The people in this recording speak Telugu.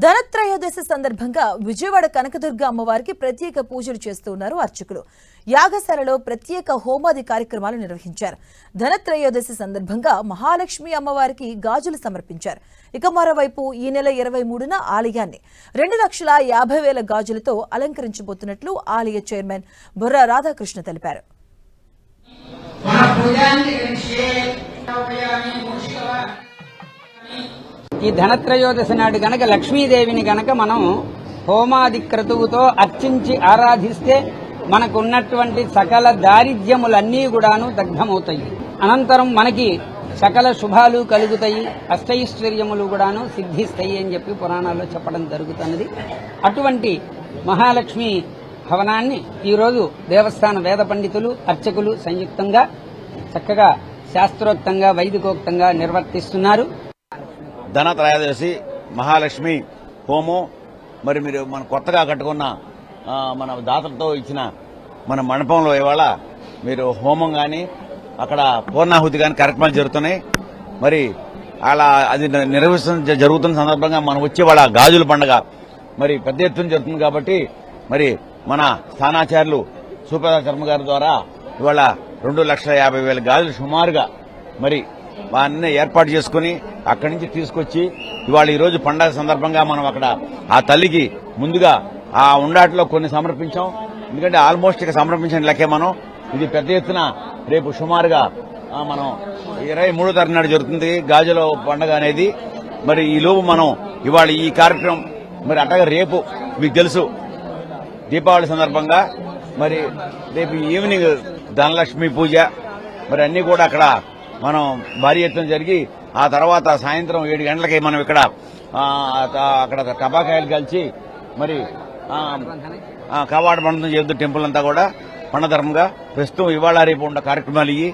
ధనత్రయోదశి సందర్భంగా విజయవాడ కనకదుర్గ అమ్మవారికి ప్రత్యేక పూజలు చేస్తున్నారు అర్చకులు. యాగశాలలో ప్రత్యేక హోమాది కార్యక్రమాలు నిర్వహించారు. ధనత్రయోదశి సందర్భంగా మహాలక్ష్మి అమ్మవారికి గాజులు సమర్పించారు. ఇక మరోవైపు ఈ నెల ఇరవై మూడున ఆలయాన్ని రెండు లక్షల యాభై వేల గాజులతో అలంకరించబోతున్నట్లు ఆలయ చైర్మన్ బుర్ర రాధాకృష్ణ తెలిపారు. ఈ ధనత్రయోదశి నాడు గనక లక్ష్మీదేవిని గనక మనం హోమాది క్రతువుతో అర్చించి ఆరాధిస్తే మనకున్నటువంటి సకల దారిద్ర్యములన్నీ కూడాను దగ్ధమవుతాయి. అనంతరం మనకి సకల శుభాలు కలుగుతాయి అష్టైశ్వర్యములు కూడాను సిద్ధిస్తాయి అని చెప్పి పురాణాల్లో చెప్పడం జరుగుతున్నది. అటువంటి మహాలక్ష్మి భవనాన్ని ఈరోజు దేవస్థాన వేద పండితులు అర్చకులు సంయుక్తంగా చక్కగా శాస్త్రోక్తంగా వైదికోక్తంగా నిర్వర్తిస్తున్నారు. ధన త్రయోదశి మహాలక్ష్మి హోమం మరి మీరు మన కొత్తగా కట్టుకున్న మన దాతలతో ఇచ్చిన మన మండపంలో ఇవాళ మీరు హోమం కానీ అక్కడ పూర్ణాహుతి కానీ కార్యక్రమాలు జరుగుతున్నాయి. మరి అలా అది నిర్వహిస్తున్న జరుగుతున్న సందర్భంగా మనం వచ్చే వాళ్ళ గాజుల పండగ మరి పెద్ద ఎత్తున జరుగుతుంది కాబట్టి మరి మన స్థానాచార్యులు సూపర్ శర్మ గారి ద్వారా ఇవాళ రెండు లక్షల యాభై వేల గాజులు సుమారుగా మరి మా అన్న ఏర్పాటు చేసుకుని అక్కడి నుంచి తీసుకొచ్చి ఇవాళ ఈరోజు పండగ సందర్భంగా మనం అక్కడ ఆ తల్లికి ముందుగా ఆ ఉండాట్లో కొన్ని సమర్పించాం. ఎందుకంటే ఆల్మోస్ట్ ఇక సమర్పించిన లెక్కే మనం. ఇది పెద్ద ఎత్తున రేపు సుమారుగా మనం ఇరవై మూడో తారీఖు నాడు జరుగుతుంది గాజుల పండగ అనేది. మరి ఈ లోపు మనం ఇవాళ ఈ కార్యక్రమం మరి అట్టగా రేపు మీకు తెలుసు దీపావళి సందర్భంగా మరి రేపు ఈవినింగ్ ధనలక్ష్మి పూజ మరి అన్నీ కూడా అక్కడ మనం భారీ ఎత్తున జరిగి ఆ తర్వాత సాయంత్రం ఏడు గంటలకి మనం ఇక్కడ అక్కడ టపాకాయలు కలిసి మరి కవాట ఆ, కవాడ బంధం టెంపుల్ అంతా కూడా పండధర్మంగా ప్రస్తుతం ఇవాళ రేపు ఉన్న కార్యక్రమాలు ఇవి